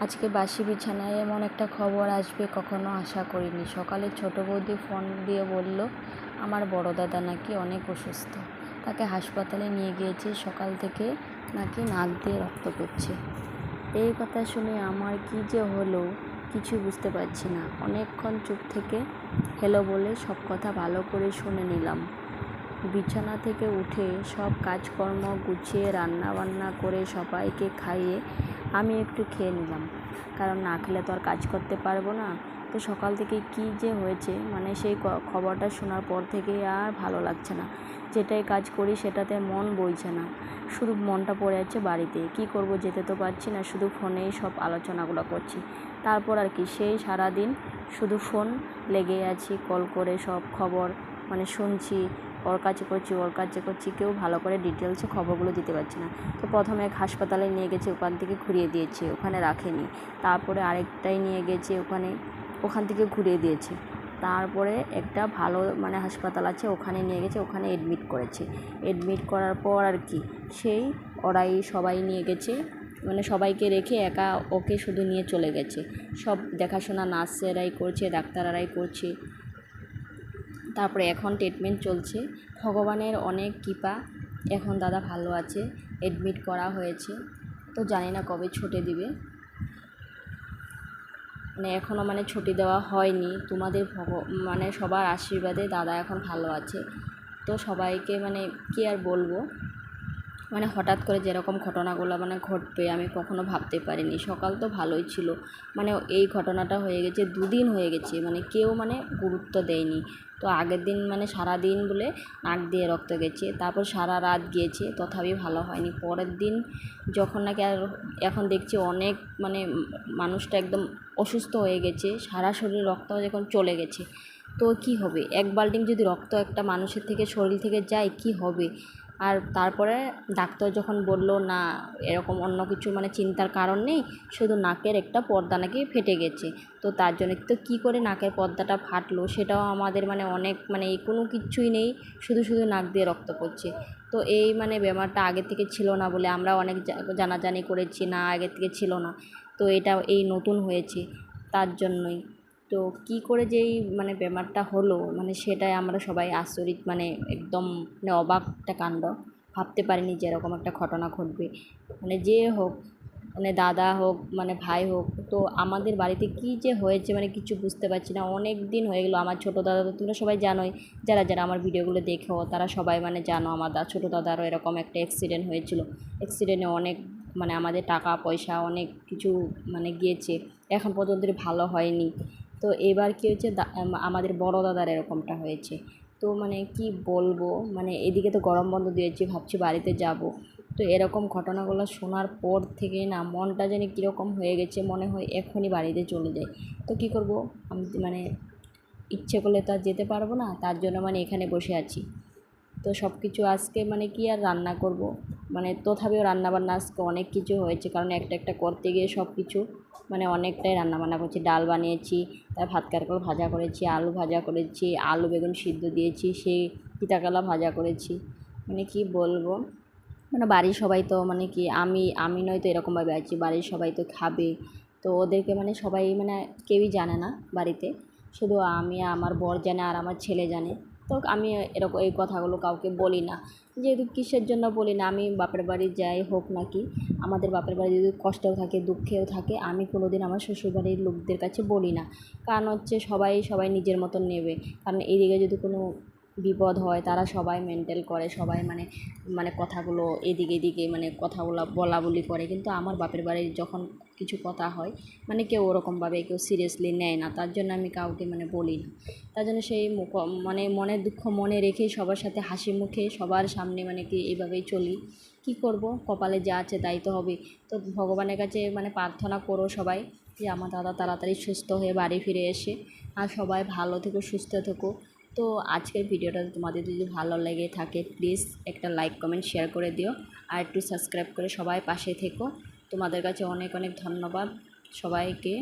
আজকে বাসি বিছানায় এমন একটা খবর আসবে কখনো আশা করিনি। সকালে ছোটো বৌদি ফোন দিয়ে বলল, আমার বড় দাদা নাকি অনেক অসুস্থ। তাকে হাসপাতালে নিয়ে গিয়েছে, সকাল থেকে নাকি নাক দিয়ে রক্ত পড়ছে। এই কথা শুনে আমার কি যে হলো কিছু বুঝতে পারছি না। অনেকক্ষণ চুপ থেকে হেলো বলে সব কথা ভালো করে শুনে নিলাম। বিছানা থেকে উঠে সব কাজকর্ম গুছিয়ে রান্না বান্না করে সবাইকে খাইয়ে আমি একটু খেয়ে নিলাম। কারণ না খেলে তো আর কাজ করতে পারব না। তো সকাল থেকে কি যে হয়েছে মানে সেই খবরটা শোনার পর থেকে আর ভালো লাগছে না। যেটাই কাজ করি সেটাতে মন বইছে না। শুধু মনটা পড়ে যাচ্ছে বাড়িতে। কি করব যেতে তো পারছি না, শুধু ফোনেই সব আলোচনাগুলো করছি। তারপর আর কি, সেই সারাদিন শুধু ফোন লেগে আছি, কল করে সব খবর মানে শুনছি। ওর কাছে করছি, ওর কাছে করছি, কেউ ভালো করে ডিটেলসে খবরগুলো দিতে পারছে না। তো প্রথমে এক হাসপাতালে নিয়ে গেছে, ওখান থেকে ঘুরিয়ে দিয়েছে, ওখানে রাখেনি। তারপরে আরেকটাই নিয়ে গেছে, ওখানে, ওখান থেকে ঘুরিয়ে দিয়েছে। তারপরে একটা ভালো মানে হাসপাতাল আছে, ওখানে নিয়ে গেছে, ওখানে এডমিট করেছে। এডমিট করার পর আর কি, সেই ওরাই সবাই নিয়ে গেছে মানে সবাইকে রেখে একা ওকে শুধু নিয়ে চলে গেছে। সব দেখাশোনা নার্সেরাই করছে, ডাক্তাররাই করছে। তারপরে এখন ট্রিটমেন্ট চলছে। ভগবানের অনেক কৃপা এখন দাদা ভালো আছে অ্যাডমিট করা হয়েছে। তো জানি না কবে ছুটে দিবে। মানে এখনও মানে ছুটি দেওয়া হয়নি। তোমাদের ভগ মানে সবার আশীর্বাদে দাদা এখন ভালো আছে। তো সবাইকে মানে কী আর বলব? মানে হঠাৎ করে যেরকম ঘটনাগুলো মানে ঘটবে আমি কখনো ভাবতে পারিনি। সকাল তো ভালোই ছিল। মানে এই ঘটনাটা হয়ে গেছে, দুদিন হয়ে গেছে। মানে কেউ মানে গুরুত্ব দেয়নি। তো আগের দিন মানে সারা দিন বলে নাক দিয়ে রক্ত গেছে। তারপর সারা রাত গিয়েছে, তথাপি ভালো হয়নি। পরের দিন যখন নাকি আর এখন দেখছি অনেক মানে মানুষটা একদম অসুস্থ হয়ে গেছে। সারা শরীর রক্ত যখন চলে গেছে। তো কি হবে? এক বাল্টিং যদি রক্ত একটা মানুষের থেকে, শরীর থেকে যায়, কি হবে? আর তারপরে ডাক্তার যখন বলল, না, এরকম অন্য কিছু মানে চিন্তার কারণ নেই, শুধু নাকের একটা পর্দা নাকি ফেটে গেছে। তো তার জন্য তো কী করে নাকের পর্দাটা ফাটলো সেটাও আমাদের মানে অনেক মানে কোনো কিচ্ছুই নেই, শুধু শুধু নাক দিয়ে রক্ত পড়ছে। তো এই মানে ব্যাপারটা আগে থেকে ছিল না বলে আমরা অনেক জানাজানি করেছি, না আগে থেকে ছিল না। তো এটা এই নতুন হয়েছে, তার জন্যই। তো কী করে যেই মানে ব্যাপারটা হলো? মানে সেটাই আমরা সবাই আচরিত মানে একদম মানে অবাক একটা কাণ্ড। ভাবতে পারিনি যে এরকম একটা ঘটনা ঘটবে। মানে যে হোক মানে দাদা হোক মানে ভাই হোক, তো আমাদের বাড়িতে কী যে হয়েছে মানে কিছু বুঝতে পারছি না। অনেক দিন হয়ে গেলো, আমার ছোটো দাদা তো তোমরা সবাই জানোই, যারা যারা আমার ভিডিওগুলো দেখো, তারা সবাই মানে জানো আমার দা, ছোটো দাদারও এরকম একটা অ্যাক্সিডেন্ট হয়েছিল। অ্যাক্সিডেন্টে অনেক মানে আমাদের টাকা পয়সা অনেক কিছু মানে গিয়েছে। এখন পর্যন্ত ভালো হয়নি। তো এবার কী হয়েছে আমাদের বড় দাদার এরকমটা হয়েছে। তো মানে কি বলব মানে এদিকে তো গরম বন্ধ দিয়েছি, ভাবছি বাড়িতে যাব। তো এরকম ঘটনাগুলো শোনার পর থেকে না মনটা যেন কীরকম হয়ে গেছে, মনে হয় এখনই বাড়িতে চলে যাই। তো কী করব, আমি মানে ইচ্ছে করলে তো আর যেতে পারব না, তার জন্য মানে এখানে বসে আছি। তো সব কিছু আজকে মানে কি আর রান্না করব? মানে তথাপিও রান্নাবান্না আজকে অনেক কিছু হয়েছে, কারণ একটা একটা করতে গিয়ে সব কিছু মানে অনেকটাই রান্নাবান্না করছি। ডাল বানিয়েছি, তার ভাত কারকল ভাজা করেছি, আলু ভাজা করেছি, আলু বেগুন সিদ্ধ দিয়েছি, সেই পিতাকালা ভাজা করেছি। মানে কি বলব? মানে বাড়ির সবাই তো মানে কি আমি আমি নয়তো এরকমভাবে আছি, বাড়ির সবাই তো খাবে। তো ওদেরকে মানে সবাই মানে কেউই জানে না বাড়িতে। শুধু আমি, আমার বর জানে আর আমার ছেলে জানে। তো আমি এরকম এই কথাগুলো কাউকে বলি না। যেহেতু কিসের জন্য বলি না, আমি বাপের বাড়ি যাই হোক নাকি আমাদের বাপের বাড়ি যদি কষ্টেও থাকে, দুঃখেও থাকে, আমি কোনো দিন আমার শ্বশুরবাড়ির লোকদের কাছে বলি না। কারণ হচ্ছে সবাই সবাই নিজের মতন নেবে। কারণ এইদিকে যদি কোনো বিপদ হয়, তারা সবাই মেন্টেল করে, সবাই মানে মানে কথাগুলো এদিকে এদিকে মানে কথাগুলো বলা, বলি করে। কিন্তু আমার বাপের বাড়ির যখন কিছু কথা হয় মানে কেউ ওরকমভাবে কেউ সিরিয়াসলি নেয় না। তার জন্য আমি কাউকে মানে বলি না। তার জন্য সেই মুখ মানে মনের দুঃখ মনে রেখে সবার সাথে হাসি মুখে সবার সামনে মানে কি এইভাবেই চলি। কি করব? কপালে যা আছে তাই তো হবে। তো ভগবানের কাছে মানে প্রার্থনা করো সবাই যে আমার দাদা তাড়াতাড়ি সুস্থ হয়ে বাড়ি ফিরে এসে, আর সবাই ভালো থেকো, সুস্থ থেকো। তো আজকের ভিডিওটা তোমাদের যদি ভালো লেগে থাকে প্লিজ একটা লাইক কমেন্ট শেয়ার করে দিও। আর একটু সাবস্ক্রাইব করে সবাই পাশে থেকো। তোমাদের কাছে অনেক অনেক ধন্যবাদ। সবাইকে